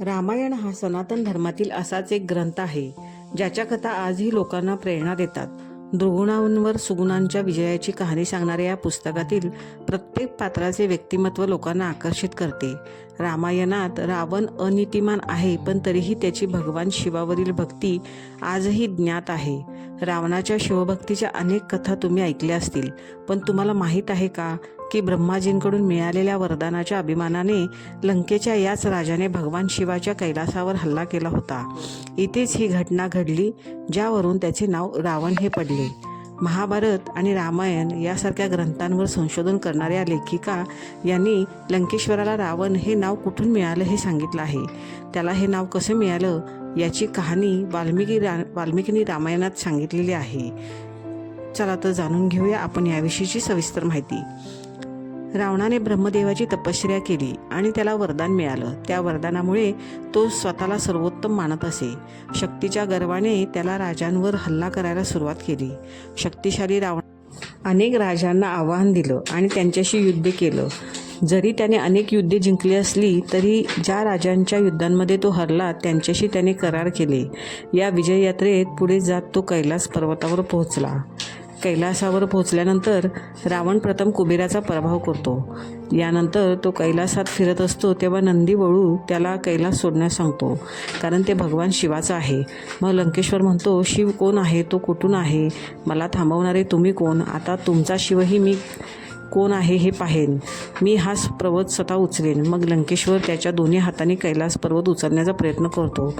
रामायण हा सनातन धर्मातील असाच एक ग्रंथ आहे ज्याच्या कथा आजही लोकांना प्रेरणा देतात. दुर्गुणांवर सुगुणांच्या विजयाची कहाणी सांगणाऱ्या या पुस्तकातील प्रत्येक पात्राचे व्यक्तिमत्व लोकांना आकर्षित करते. रामायणात रावण अनितिमान आहे पण तरीही त्याची भगवान शिवावरील भक्ती आजही ज्ञात आहे. रावणाच्या शिवभक्तीच्या अनेक कथा तुम्ही ऐकल्या असतील पण तुम्हाला माहीत आहे का की ब्रह्माजींकडून मिळालेल्या वरदानाच्या अभिमानाने लंकेच्या याच राजाने भगवान शिवाच्या कैलासावर हल्ला केला होता. इथेच ही घटना घडली ज्यावरून त्याचे नाव रावण हे पडले. महाभारत आणि रामायण यासारख्या ग्रंथांवर संशोधन करणाऱ्या लेखिका यांनी लंकेश्वराला रावण हे नाव कुठून मिळालं हे सांगितलं आहे. त्याला हे नाव कसं मिळालं? याची कहाणी वाल्मिकी रा वाल्मिकीनी रामायणात सांगितलेली आहे. चला तर जाणून घेऊया आपण याविषयीची सविस्तर माहिती. रावणाने ब्रह्मदेवाची तपश्चर्या केली आणि त्याला वरदान मिळालं. त्या वरदानामुळे तो स्वतःला सर्वोत्तम मानत असे. शक्तीच्या गर्वाने त्याला राजांवर हल्ला करायला सुरुवात केली. शक्तिशाली रावण अनेक राजांना आव्हान दिलं आणि त्यांच्याशी युद्ध केलं. जरी त्याने अनेक युद्धे जिंकली असली तरी ज्या राजांच्या युद्धांमध्ये तो हरला त्यांच्याशी त्याने करार केले. या विजय यात्रेत पुढे जात तो कैलास पर्वतावर पोहोचला. कैलासावर पोहोचल्यानंतर रावण प्रथम कुबेराचा पराभव करतो. यानंतर तो कैलासात फिरत असतो तेव्हा नंदी वळू त्याला कैलास सोडण्यास सांगतो कारण ते भगवान शिवाचं आहे. मग लंकेश्वर म्हणतो शिव कोण आहे? तो कुठून आहे? मला थांबवणारे तुम्ही कोण? आता तुमचा शिवही मी कोण आहे हे पाहेन. मी हाच पर्वत स्वतः उचलेन. मग लंकेश्वर त्याच्या दोन्ही हाताने कैलास पर्वत उचलण्याचा प्रयत्न करतो.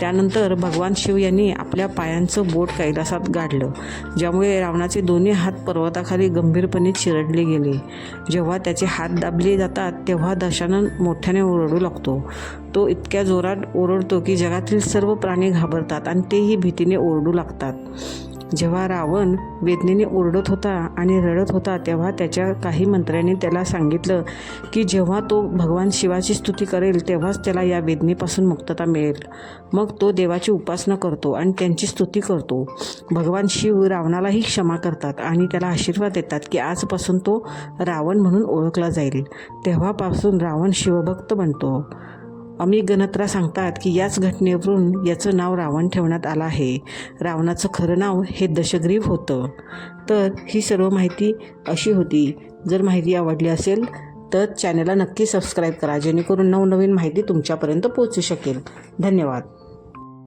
त्यानंतर भगवान शिव यांनी आपल्या पायांचं बोट कैलासात गाडलं ज्यामुळे रावणाचे दोन्ही हात पर्वताखाली गंभीरपणे चिरडले गेले. जेव्हा त्याचे हात दाबले जातात तेव्हा दशानन मोठ्याने ओरडू लागतो. तो इतक्या जोरात ओरडतो की जगातील सर्व प्राणी घाबरतात आणि तेही भीतीने ओरडू लागतात. जेव्हा रावण वेदनेने ओरडत होता आणि रडत होता तेव्हा त्याच्या काही मंत्र्यांनी त्याला सांगितलं की जेव्हा तो भगवान शिवाची स्तुती करेल तेव्हाच त्याला या वेदनेपासून मुक्तता मिळेल. मग तो देवाची उपासना करतो आणि त्यांची स्तुती करतो. भगवान शिव रावणालाही क्षमा करतात आणि त्याला आशीर्वाद देतात की आजपासून तो रावण म्हणून ओळखला जाईल. तेव्हापासून रावण शिवभक्त बनतो. अमी गणत्रा सांगतात की याच घटनेवरून याचं नाव रावण ठेवण्यात आलं आहे. रावणाचं खरं नाव हे दशग्रीव होतं. तर ही सर्व माहिती अशी होती. जर माहिती आवडली असेल तर चॅनलला नक्की सबस्क्राईब करा जेणेकरून नवनवीन माहिती तुमच्यापर्यंत पोहोचू शकेल. धन्यवाद.